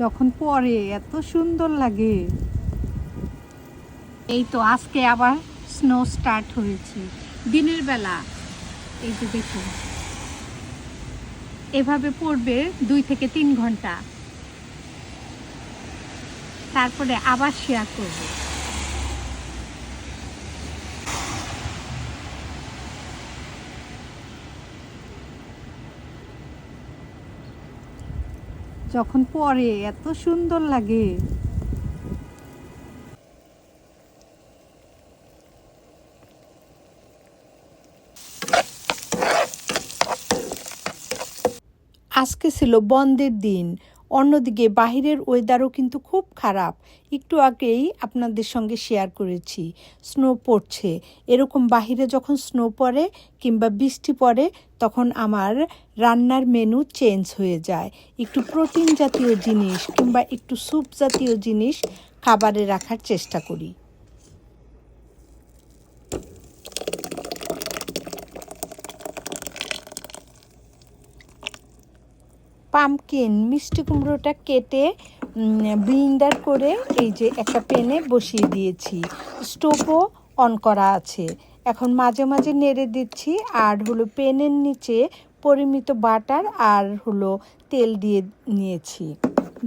যখন পরে এত সুন্দর লাগে। এই তো আজকে আবার স্নো স্টার্ট হয়েছে। দিনের বেলা, এই যে দেখুন। এভাবে পড়বে দুই থেকে তিন ঘণ্টা। তারপরে আবার শেয়ার করব। যখন পরে এত সুন্দর লাগে। আজকে ছিল বন্ধের দিন। অন্যদিকে বাহিরের ওয়েদারও কিন্তু খুব খারাপ। একটু আগেই আপনাদের সঙ্গে শেয়ার করেছি স্নো পড়ছে। এরকম বাহিরে যখন স্নো পড়ে কিংবা বৃষ্টি পড়ে, তখন আমার রান্নার মেনু চেঞ্জ হয়ে যায়। একটু প্রোটিন জাতীয় জিনিস কিংবা একটু স্যুপ জাতীয় জিনিস খাবারে রাখার চেষ্টা করি। পামকিন, মিষ্টি কুমড়োটা কেটে ব্লিন্ডার করে এই যে একটা প্যানে বসিয়ে দিয়েছি। স্টোভও অন করা আছে। এখন মাঝে মাঝে নেড়ে দিচ্ছি আর হলো প্যানের নিচে পরিমিত বাটার আর হলো তেল দিয়ে নিয়েছি।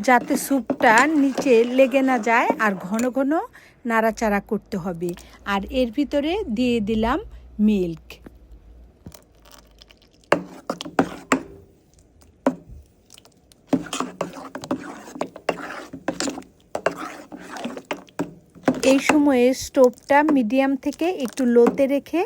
যাতে স্যুপটা নিচে লেগে না যায় আর ঘন ঘন নাড়াচাড়া করতে হবে। আর এর ভিতরে দিয়ে দিলাম মিল্ক। এই সময়ে স্টোভটা মিডিয়াম থেকে একটু লোতে রেখে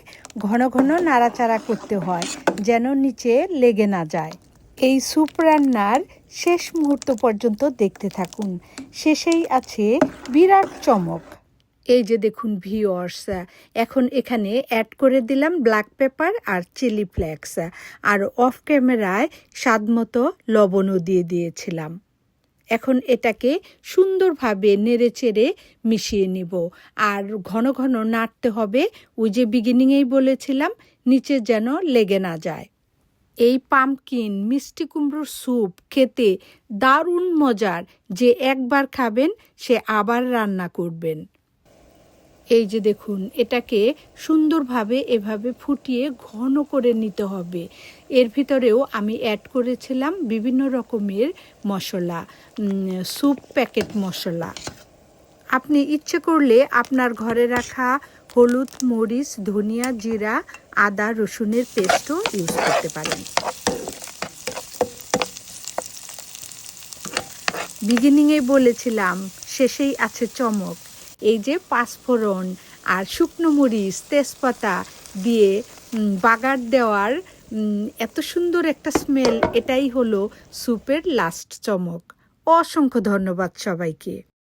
ঘন ঘন নাড়াচাড়া করতে হয়, যেন নিচে লেগে না যায়। এই স্যুপ রান্নার শেষ মুহূর্ত পর্যন্ত দেখতে থাকুন। শেষেই আছে বিরাট চমক। এই যে দেখুন ভিওর্স এখন এখানে অ্যাড করে দিলাম ব্ল্যাক পেপার আর চিলি ফ্লেক্স, আর অফ ক্যামেরায় স্বাদমতো লবণও দিয়ে দিয়েছিলাম। এখন এটাকে সুন্দরভাবে নেড়ে চেড়ে মিশিয়ে নিব। আর ঘন ঘন নাড়তে হবে, ওই যে বিগিনিংয়েই বলেছিলাম, নিচে যেন লেগে না যায়। এই পামকিন মিষ্টি কুমড়োর স্যুপ খেতে দারুণ মজার, যে একবার খাবেন, সে আবার রান্না করবেন। এই যে দেখুন, এটাকে সুন্দরভাবে এভাবে ফুটিয়ে ঘন করে নিতে হবে। এর ভিতরেও আমি অ্যাড করেছিলাম বিভিন্ন রকমের মশলা স্যুপ প্যাকেট মশলা। আপনি ইচ্ছে করলে আপনার ঘরে রাখা হলুদ, মরিচ, ধনিয়া, জিরা, আদা, রসুনের পেস্টও ইউজ করতে পারেন। বিগিনিংয়ে বলেছিলাম, শেষেই আছে চমক। এই যে পাঁচফোড়ন আর শুকনো মরিচ, তেজপাতা দিয়ে বাগার দেওয়ার এত সুন্দর একটা স্মেল এটাই হলো স্যুপের লাস্ট চমক। অসংখ্য ধন্যবাদ সবাইকে।